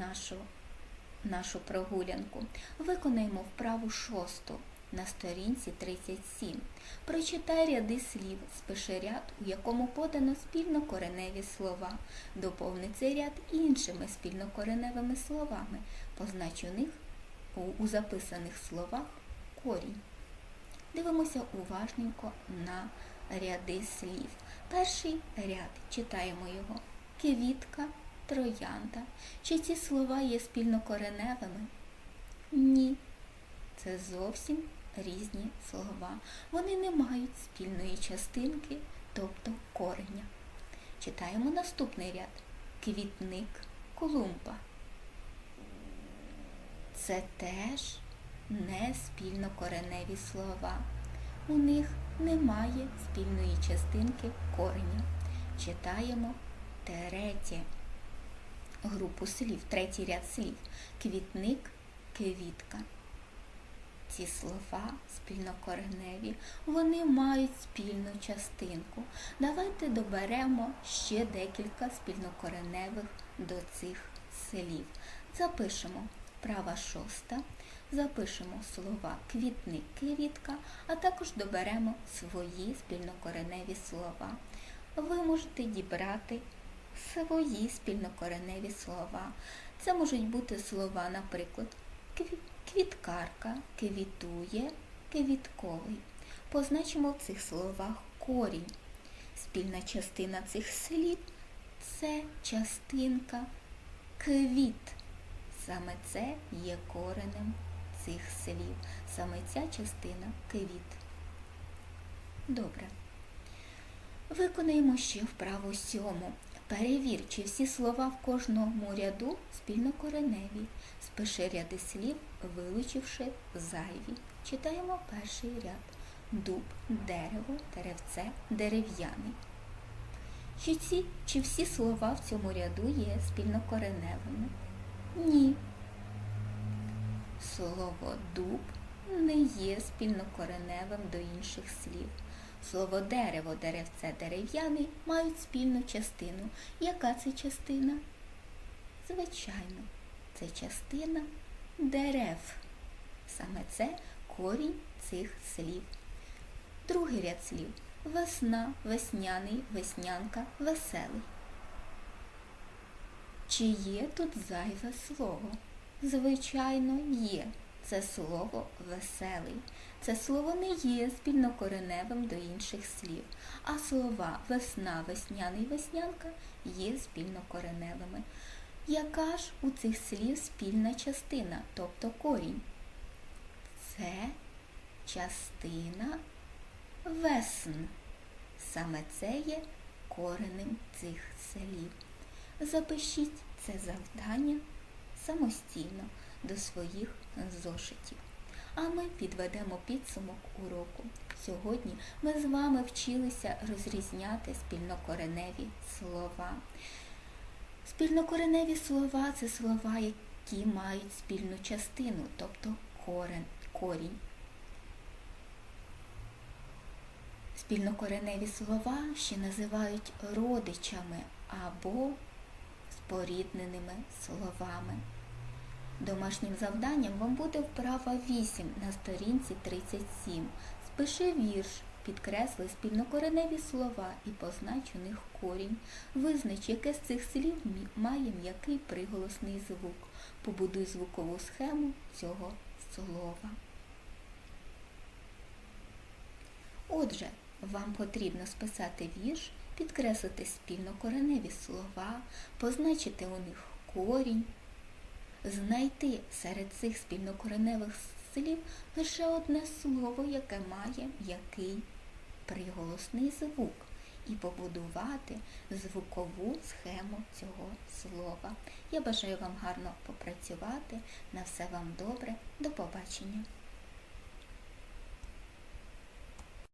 нашу, нашу прогулянку. Виконаємо вправу шосту на сторінці 37. Прочитай ряди слів, спиши ряд, у якому подано спільнокореневі слова. Доповни цей ряд іншими спільнокореневими словами. Познач у них у, у записаних словах корінь. Дивимося уважненько на ряди слів. Перший ряд читаємо його. Квітка, троянда. Чи ці слова є спільнокореневими? Ні. Це зовсім різні слова. Вони не мають спільної частинки, тобто кореня. Читаємо наступний ряд. Квітник, клумба. Це теж не спільнокореневі слова. У них немає спільної частинки кореня. Читаємо третє групу слів, третій ряд слів. Квітник, квітка. Ці слова спільнокореневі, вони мають спільну частинку. Давайте доберемо ще декілька спільнокореневих до цих слів. Запишемо права шоста, запишемо слова квітник, квітка, а також доберемо свої спільнокореневі слова. Ви можете дібрати свої спільнокореневі слова. Це можуть бути слова, наприклад, квіткарка, квітує, квітковий. Позначимо в цих словах корінь. Спільна частина цих слів це частинка квіт. Саме це є коренем цих слів. Саме ця частина квіт. Добре. Виконаємо ще вправу сьому. Перевір, чи всі слова в кожному ряду спільнокореневі. Спиши ряди слів, вилучивши зайві. Читаємо перший ряд. Дуб, дерево, деревце, дерев'яний. Чи, чи всі слова в цьому ряду є спільнокореневими? Ні. Слово дуб не є спільнокореневим до інших слів. Слово дерево, деревце, дерев'яний мають спільну частину. Яка це частина? Звичайно, це частина дерев. Саме це корінь цих слів. Другий ряд слів. Весна, весняний, веснянка, веселий. Чи є тут зайве слово? Звичайно, є. Це слово веселий. Це слово не є спільнокореневим до інших слів, а слова весна, весняний, веснянка є спільнокореневими. Яка ж у цих слів спільна частина, тобто корінь? Це частина весн. Саме це є коренем цих слів. Запишіть це завдання самостійно до своїх зошитів. А ми підведемо підсумок уроку. Сьогодні ми з вами вчилися розрізняти спільнокореневі слова. Спільнокореневі слова це слова, які мають спільну частину, тобто корен, корінь. Спільнокореневі слова ще називають родичами або спорідненими словами. Домашнім завданням вам буде вправа 8 на сторінці 37. Спиши вірш, підкресли спільнокореневі слова і познач у них корінь. Визнач, яке з цих слів має м'який приголосний звук. Побудуй звукову схему цього слова. Отже, вам потрібно списати вірш, підкреслити спільнокореневі слова, позначити у них корінь знайти серед цих спільнокореневих слів лише одне слово, яке має який приголосний звук, і побудувати звукову схему цього слова. Я бажаю вам гарно попрацювати. На все вам добре. До побачення!